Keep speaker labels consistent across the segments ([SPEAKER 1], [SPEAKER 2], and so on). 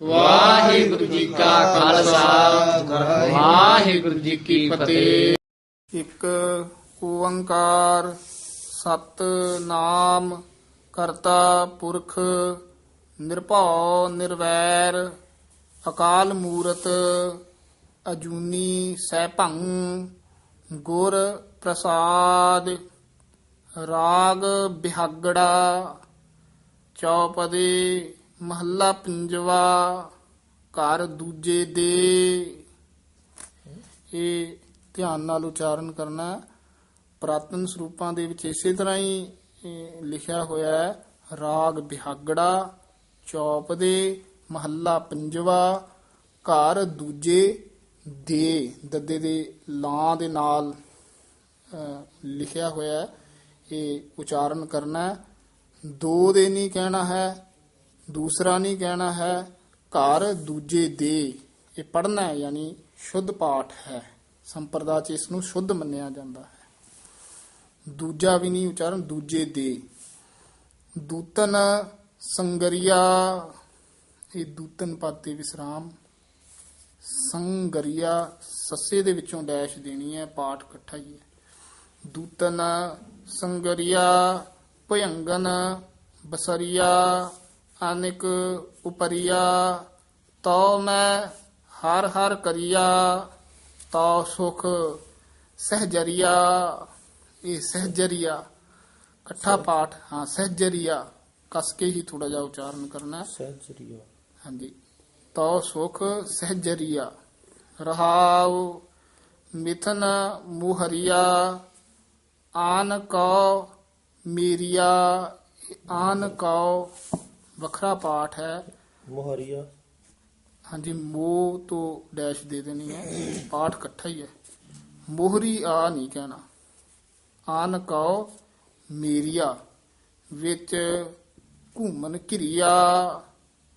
[SPEAKER 1] ਵਾਹਿਗੁਰੂ ਜੀ ਕਾ ਖਾਲਸਾ। ਵਾਹਿਗੁਰੂ ਜੀ ਕੀ ਫਤਿਹ।
[SPEAKER 2] ਇੱਕ ਓੰਕਾਰ ਸਤ ਨਾਮ ਕਰਤਾ ਪੁਰਖ ਨਿਰਭਉ ਨਿਰਵੈਰ ਅਕਾਲ ਮੂਰਤ ਅਜੂਨੀ ਸੈਭੰ ਗੁਰ ਪ੍ਰਸਾਦ ਰਾਗ ਬਿਹਾਗੜਾ ਚੌਪਦੇ ਮਹੱਲਾ ਪੰਜਵਾ, ਘਰ ਦੂਜੇ ਦੇ। ਇਹ ਧਿਆਨ ਨਾਲ ਉਚਾਰਨ ਕਰਨਾ ਹੈ। ਪ੍ਰਾਤਨ ਸਰੂਪਾਂ ਦੇ ਵਿੱਚ ਇਸੇ ਤਰ੍ਹਾਂ ਹੀ ਲਿਖਿਆ ਹੋਇਆ ਹੈ, ਰਾਗ ਬਿਹਾਗੜਾ, ਚੌਪ ਦੇ, ਮਹੱਲਾ ਪੰਜਵਾ, ਘਰ ਦੂਜੇ ਦੇ, ਦੱਦੇ ਦੇ ਲਾਂ ਦੇ ਨਾਲ ਲਿਖਿਆ ਹੋਇਆ ਇਹ ਉਚਾਰਨ ਕਰਨਾ ਦੋ ਦੇ ਨਹੀਂ ਕਹਿਣਾ ਹੈ। ਦੂਸਰਾ ਨਹੀਂ ਕਹਿਣਾ ਹੈ, ਘਰ ਦੂਜੇ ਦੇ। ਇਹ ਪੜਨਾ ਹੈ, ਯਾਨੀ ਸ਼ੁੱਧ ਪਾਠ ਹੈ। ਸੰਪਰਦਾ ਚ ਇਸ ਨੂੰ ਸ਼ੁੱਧ ਮੰਨਿਆ ਜਾਂਦਾ ਹੈ। ਦੂਜਾ ਵੀ ਨਹੀਂ ਉਚਾਰਨ, ਦੂਜੇ ਦੇ। ਦੂਤਨ ਸੰਗਰੀਆ। ਇਹ ਦੂਤਨ ਪਦ ਵਿਸਰਾਮ। ਸੰਗਰੀਆ ਸੱਸੇ ਦੇ ਵਿੱਚੋਂ ਡੈਸ਼ ਦੇਣੀ ਹੈ, ਪਾਠ ਇਕੱਠਾ ਹੀ ਹੈ। ਦੂਤਨ ਸੰਗਰੀਆ, ਭਯੰਗਨ ਬਸਰੀਆ। ਅਨਿਕ ਉਪਰੀਆ ਤਉ ਮੈਂ ਹਰ ਹਰ ਕਰੀਆ ਤਉ ਸੁਖ ਸਹਜਰੀਆ। ਇਹ ਸਹਜਰੀਆ ਇਕੱਠਾ ਪਾਠ ਹਾਂ ਸਹਜਰੀਆ। ਕਸ ਕੇ ਹੀ ਥੋੜਾ ਜਿਹਾ ਉਚਾਰਨ ਕਰਨਾ
[SPEAKER 3] ਸਹਿਜਰੀਆ।
[SPEAKER 2] ਹਾਂਜੀ। ਤਉ ਸੁਖ ਸਹਜਰੀਆ। ਰਹਾਉ ਮਿਥਨ ਮੁਹਰੀਆ। ਆਨ ਕਉ ਮੀਰੀਆ। ਆਨ ਕਉ ਵੱਖਰਾ ਪਾਠ ਹੈ।
[SPEAKER 3] ਮੁਹਰੀਆ।
[SPEAKER 2] ਹਾਂਜੀ ਮੋਹ ਤੋਂ ਡੈਸ਼ ਦੇ ਦੇਣੀ ਹੈ। ਪਾਠ ਇਕੱਠਾ ਹੀ ਹੈ। ਮੋਹਰੀ ਆ ਨਹੀਂ ਕਹਿਣਾ। ਆਨ ਕਉ ਮੇਰੀਆ ਵਿੱਚ ਘੂਮਨ ਘਿਰਿਆ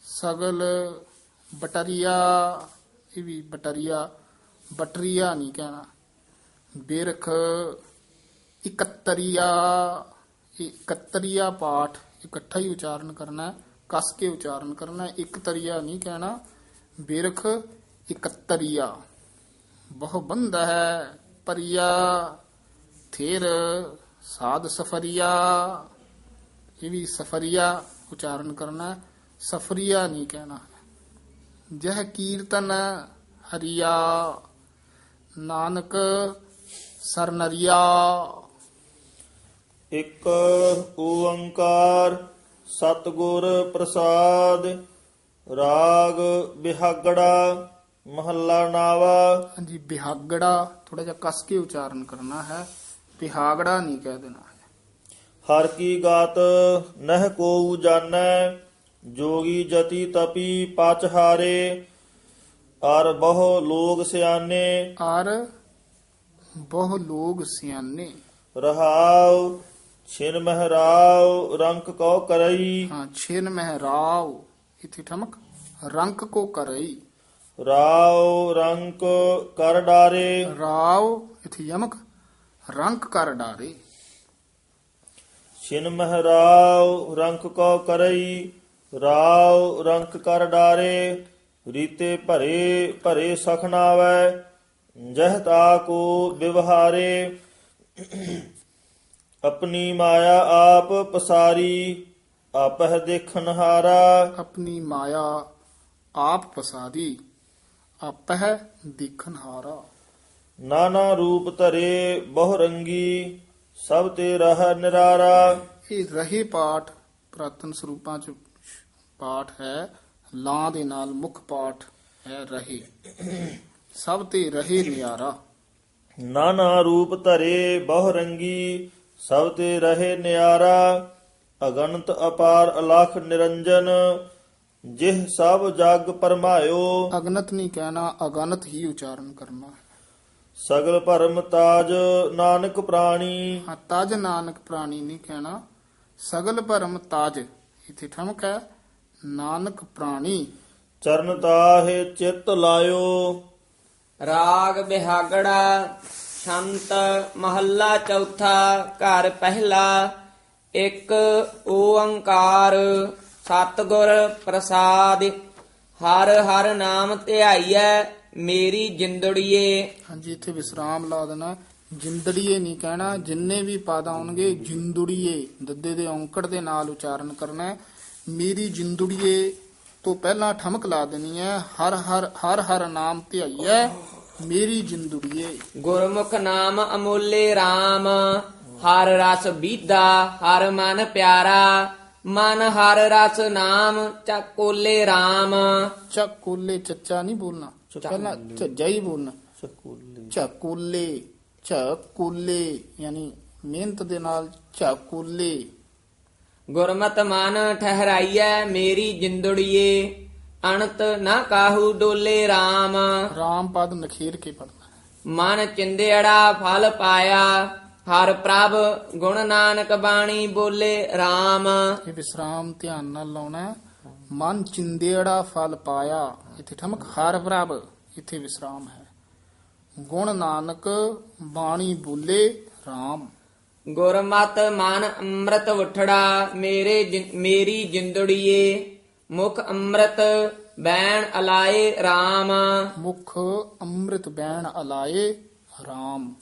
[SPEAKER 2] ਸਗਲ ਬਟਰੀਆ। ਇਹ ਵੀ ਬਟਰੀਆ ਬਟਰੀਆ ਨਹੀਂ ਕਹਿਣਾ। ਬਿਰਖ ਇਕੱਤਰੀਆ। ਇਕੱਤਰੀਆ ਪਾਠ ਇਕੱਠਾ ਹੀ ਉਚਾਰਨ ਕਰਨਾ ਹੈ, ਕਸ ਕੇ ਉਚਾਰਨ ਕਰਨਾ ਹੈ, ਇੱਕ ਤਰੀਆ ਨਹੀਂ ਕਹਿਣਾ ਬਿਰਖ ਇਕੱਤਰੀਆ। ਬਹੁ ਬੰਦ ਹੈ ਪਰਿਆ ਥੇਰ ਸਾਧ ਸਫਰੀਆ। ਇਹ ਵੀ ਸਫਰੀਆ ਉਚਾਰਨ ਕਰਨਾ ਸਫਰੀਆ ਨਹੀਂ ਕਹਿਣਾ। ਜਹ ਕੀਰਤਨ ਹਰੀਆ ਨਾਨਕ ਸਰਨਰੀਆ।
[SPEAKER 3] ਇੱਕ ਓੰਕਾਰ ਸਤਿਗੁਰ ਪ੍ਰਸਾਦ ਰਾਗ ਬਿਹਾਗੜਾ ਮਹੱਲਾ ਨਾਵਾ।
[SPEAKER 2] ਹਾਂਜੀ ਬਿਹਾਗੜਾ ਥੋੜਾ ਜਿਹਾ ਕਸ ਕੇ ਉਚਾਰਨ ਕਰਨਾ ਹੈ। ਬਿਹਾਗੜਾ ਨਹੀਂ ਕਹਿ ਦੇਣਾ ਹੈ।
[SPEAKER 3] ਹਰ ਕੀ ਗਾਤ ਨਹਿ ਕੋਉ ਜਾਣੈ ਜੋਗੀ ਜਤੀ ਤਪੀ ਪਚ ਹਾਰੇ ਅਰ ਬਹੁ ਲੋਗ ਸਿਆਨੇ।
[SPEAKER 2] ਔਰ ਬਹੁ ਲੋਗ ਸਿਆਣੇ
[SPEAKER 3] ਰਹਾਉ ਛਿਨ ਮਹਰਾਉ ਰੰਕ ਕਉ ਕਰਈ।
[SPEAKER 2] ਹਾਂ ਛੇਨ ਮਹਿਰਾਵ ਇਥੇ ਠਮਕ ਰੰਕ ਕੋ ਕਰਈ।
[SPEAKER 3] ਰਾਉ ਰੰਕ ਕਰ ਡਾਰੇ।
[SPEAKER 2] ਰਾਵ ਇਥੇ ਯਮਕ ਰੰਕ ਕਰ ਡਾਰੇ।
[SPEAKER 3] ਛਿਨ ਮਹਰਾਉ ਰੰਕ ਕਉ ਕਰਈ ਰਾਉ ਰੰਕ ਕਰ ਡਾਰੇ। ਰੀਤੇ ਭਰੇ ਭਰੇ ਸਖਨਾਵੈ ਜਹ ਤਾ ਕੋ ਵਿਵਹਾਰੇ। ਆਪਣੀ ਮਾਇਆ ਆਪ ਪਸਾਰੀ ਆਪਹਿ ਦੇਖਨ ਹਾਰਾ।
[SPEAKER 2] ਆਪਣੀ ਮਾਇਆ ਆਪ ਪਸਾਰੀ ਆਪਹਿ ਦੇਖਨ ਹਾਰਾ।
[SPEAKER 3] ਨਾਨਾ ਰੂਪ ਧਰੇ ਬਹੁ ਰੰਗੀ ਸਭ ਤੇ ਰਹ ਨਿਰਾਰਾ।
[SPEAKER 2] ਇਹ ਰਹੇ ਪਾਠ ਪ੍ਰਾਤਨ ਸਰੂਪਾਂ ਚ ਪਾਠ ਹੈ ਲਾਂ ਦੇ ਨਾਲ ਮੁੱਖ ਪਾਠ ਹੈ ਰਹੇ। ਸਭ ਤੇ ਰਹੇ ਨਿਆਰਾ।
[SPEAKER 3] ਨਾਨਾ ਰੂਪ ਧਰੇ ਬਹੁ ਰੰਗੀ ਸਭ ਤੇ ਰਹੇ ਨਿਆਰਾ ਅਗਨਤ ਅਪਾਰ ਅਲਖ ਨਿਰੰਜਨ ਜਿਹ ਸਭ ਜਗ ਪਰਮਾਇਓ।
[SPEAKER 2] ਅਗਨਤ ਨਹੀਂ ਕਹਿਣਾ ਅਗਨਤ ਹੀ ਉਚਾਰਨ ਕਰਨਾ।
[SPEAKER 3] ਸਗਲ ਭਰਮ ਤਾਜ ਨਾਨਕ ਪ੍ਰਾਣੀ।
[SPEAKER 2] ਹਾਂ ਤਜ ਨਾਨਕ ਪ੍ਰਾਣੀ ਨਹੀਂ ਕਹਿਣਾ ਸਗਲ ਭਰਮ ਤਾਜ। ਇਥੇ ਠਮਕ ਹੈ ਨਾਨਕ ਪ੍ਰਾਣੀ।
[SPEAKER 3] ਚਰਨ ਤਾਹੇ ਚਿੱਤ ਲਾਇਓ।
[SPEAKER 1] ਰਾਗ ਬਿਹਾਗੜਾ ਸ਼ੰਤ ਮਹੱਲਾ ਚੌਥਾ, ਘਰ ਪਹਿਲਾ, ਇੱਕ ਓੰਕਾਰ, ਸਤਿਗੁਰ ਪ੍ਰਸਾਦ,
[SPEAKER 4] ਹਰ ਹਰ ਨਾਮ ਧਿਆਈਐ, ਮੇਰੀ ਜਿੰਦੜੀਏ।
[SPEAKER 2] ਹਾਂਜੀ, ਇੱਥੇ ਵਿਸਰਾਮ ਲਾ ਦੇਣਾ। ਜਿੰਦੜੀਏ ਨਹੀਂ ਕਹਿਣਾ, ਜਿੰਨੇ ਵੀ ਪਦ ਆਉਣਗੇ, ਜਿੰਦੜੀਏ, ਦੱਦੇ ਦੇ ਔਂਕੜ ਦੇ ਨਾਲ ਉਚਾਰਨ ਕਰਨਾ ਹੈ। ਮੇਰੀ ਜਿੰਦੜੀਏ ਤੋਂ ਪਹਿਲਾਂ ਠਮਕ ਲਾ ਦੇਣੀ ਹੈ, ਹਰ ਹਰ ਹਰ ਹਰ ਨਾਮ ਧਿਆਈਐ। ਮੇਰੀ ਜਿੰਦੜੀਏ।
[SPEAKER 4] ਗੁਰਮੁਖ ਨਾਮ ਅਮੋਲੇ RAM ਹਰ ਰਸ ਬੀਦਾ ਹਰ ਮਨ ਪਿਆਰਾ। ਮਨ ਹਰ ਰਸ ਨਾਮ ਚੱਕੋਲੇ RAM
[SPEAKER 2] ਚੱਕੋਲੇ ਚੱਚਾ ਨਹੀਂ ਬੋਲਣਾ। ਪਹਿਲਾਂ ਝੱਜਾ ਹੀ ਬੋਲਣਾ।
[SPEAKER 3] ਸਕੂਲੇ
[SPEAKER 2] ਝਕੋਲੇ ਝਕੋਲੇ ਯਾਨੀ ਮਿਹਨਤ ਦੇ ਨਾਲ ਝਕੋਲੇ
[SPEAKER 4] ਗੁਰਮਤ ਮਨ ਠਹਿਰਾਈਐ ਮੇਰੀ ਜਿੰਦੜੀਏ। ਅਣਤ ਨਾ ਕਾਹੂ ਡੋਲੇ RAM
[SPEAKER 2] ਰਾਮ ਪਦ ਨਖੇਰ ਕੇ ਪੜਨਾ
[SPEAKER 4] ਮਨ ਚਿੰਦੇੜਾ ਫਲ ਪਾਇਆ ਹਰ ਪ੍ਰਭ ਗੁਣ ਨਾਨਕ ਬਾਣੀ ਬੋਲੇ RAM
[SPEAKER 2] ਇਹ ਵਿਸਰਾਮ ਧਿਆਨ ਨਾਲ ਲਾਉਣਾ ਹੈ। ਮਨ ਚਿੰਦੇੜਾ ਫਲ ਪਾਇਆ ਇੱਥੇ ਠਮਕ ਹਰ ਪ੍ਰਭ ਇੱਥੇ ਵਿਸਰਾਮ ਹੈ। ਗੁਣ ਨਾਨਕ ਬਾਣੀ ਬੋਲੇ RAM
[SPEAKER 4] ਗੁਰਮਤ ਮਨ ਅੰਮ੍ਰਿਤ ਉਠੜਾ ਮੇਰੇ ਜਿ- ਮੇਰੀ ਜਿੰਦੜੀਏ। ਮੁਖ ਅੰਮ੍ਰਿਤ ਬੈਣ ਅਲਾਏ RAM
[SPEAKER 2] ਮੁਖ ਅੰਮ੍ਰਿਤ ਬੈਣ ਅਲਾਏ RAM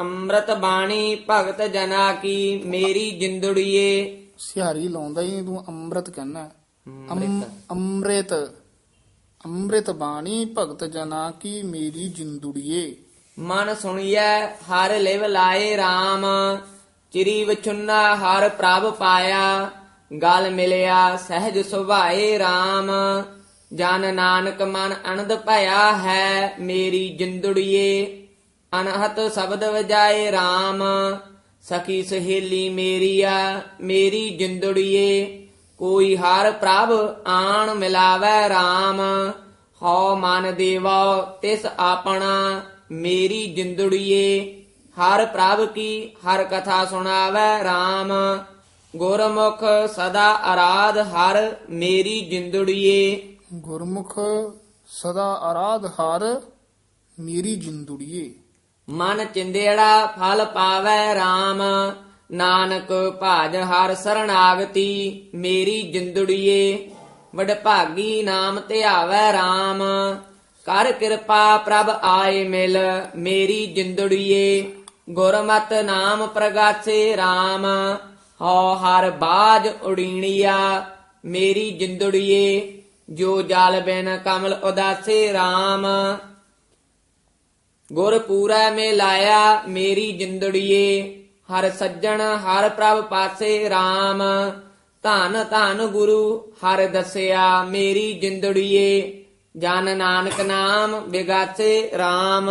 [SPEAKER 4] ਅੰਮ੍ਰਿਤ ਬਾਣੀ ਭਗਤ ਜਨਾ ਕੀ ਮੇਰੀ ਜਿੰਦੜੀਏ।
[SPEAKER 2] ਸਿਹਾਰੀ ਲਾਉਂਦਾ ਹੀ ਤੂੰ ਅੰਮ੍ਰਿਤ। ਅੰਮ- ਅੰਮ੍ਰਿਤ। ਅੰਮ੍ਰਿਤ। ਬਾਣੀ ਭਗਤ ਜਨਾ ਕੀ ਮੇਰੀ ਜਿੰਦੁੜੀਏ।
[SPEAKER 4] ਮਨ ਸੁਣੀਐ ਹਰ ਲਿਵ ਲਾਏ RAM ਚਿਰੀ ਵਿਚੁੰਨਾ ਹਰ ਪ੍ਰਭ ਪਾਇਆ। ਗਲ ਮਿਲਿਆ ਸਹਿਜ ਸੁਭਾਏ RAM ਜਨ ਨਾਨਕ ਮਨ ਅਨੰਦ ਭਇਆ ਹੈ ਮੇਰੀ ਜਿੰਦੜੀਏ। ਅਨਹਤ ਸ਼ਬਦ ਵਜਾਏ RAM ਸਖੀ ਸਹੇਲੀ ਮੇਰੀਆ ਮੇਰੀ ਜਿੰਦੜੀਏ। ਕੋਈ ਹਰ ਪ੍ਰਭ ਆਣ ਮਿਲਾਵੈ RAM ਹਉ ਮਨ ਦੇਵਾ, ਤਿਸ ਆਪਣਾ, ਮੇਰੀ ਜਿੰਦੜੀਏ। ਹਰ ਪ੍ਰਭ ਕੀ ਹਰ ਕਥਾ ਸੁਣਾਵੈ RAM ਗੁਰਮੁਖ ਸਦਾ ਆਰਾਧ ਹਰ ਮੇਰੀ ਜਿੰਦੜੀਏ।
[SPEAKER 2] ਗੁਰਮੁਖ ਸਦਾ ਆਰਾਧ ਹਰ ਮੇਰੀ ਜਿੰਦੁੜੀਏ।
[SPEAKER 4] ਮਨ ਚਿੰਦੇੜਾ ਫਲ ਪਾਵੈ RAM ਨਾਨਕ ਭਾਜ ਹਰ ਸਰਣਾਗਤੀ ਮੇਰੀ ਜਿੰਦੜੀਏ। ਵਡਭਾਗੀ ਨਾਮ ਧਿਆਵੈ RAM ਕਰ ਕਿਰਪਾ ਪ੍ਰਭ ਆਏ ਮਿਲ ਮੇਰੀ ਜਿੰਦੜੀਏ। ਗੁਰਮਤ ਨਾਮ ਪ੍ਰਗਾਸੇ RAM ਹਉ ਹਰ ਬਾਜ ਉਡੀਣੀਆ, ਮੇਰੀ ਜਿੰਦੜੀਏ, ਜੋ ਜਲ ਬਿਨ ਕਮਲ ਉਦਾਸੇ RAM ਗੁਰ ਪੂਰਾ ਮੇ ਲਾਇਆ ਮੇਰੀ ਜਿੰਦੜੀਏ, ਹਰ ਸੱਜਣ ਹਰ ਪ੍ਰਭ ਪਾਸੇ RAM ਧਨ ਧਨ ਗੁਰੂ ਹਰ ਦਸਿਆ ਮੇਰੀ ਜਿੰਦੜੀਏ, ਜਨ ਨਾਨਕ ਨਾਮ ਵਿਗਾਸੇ RAM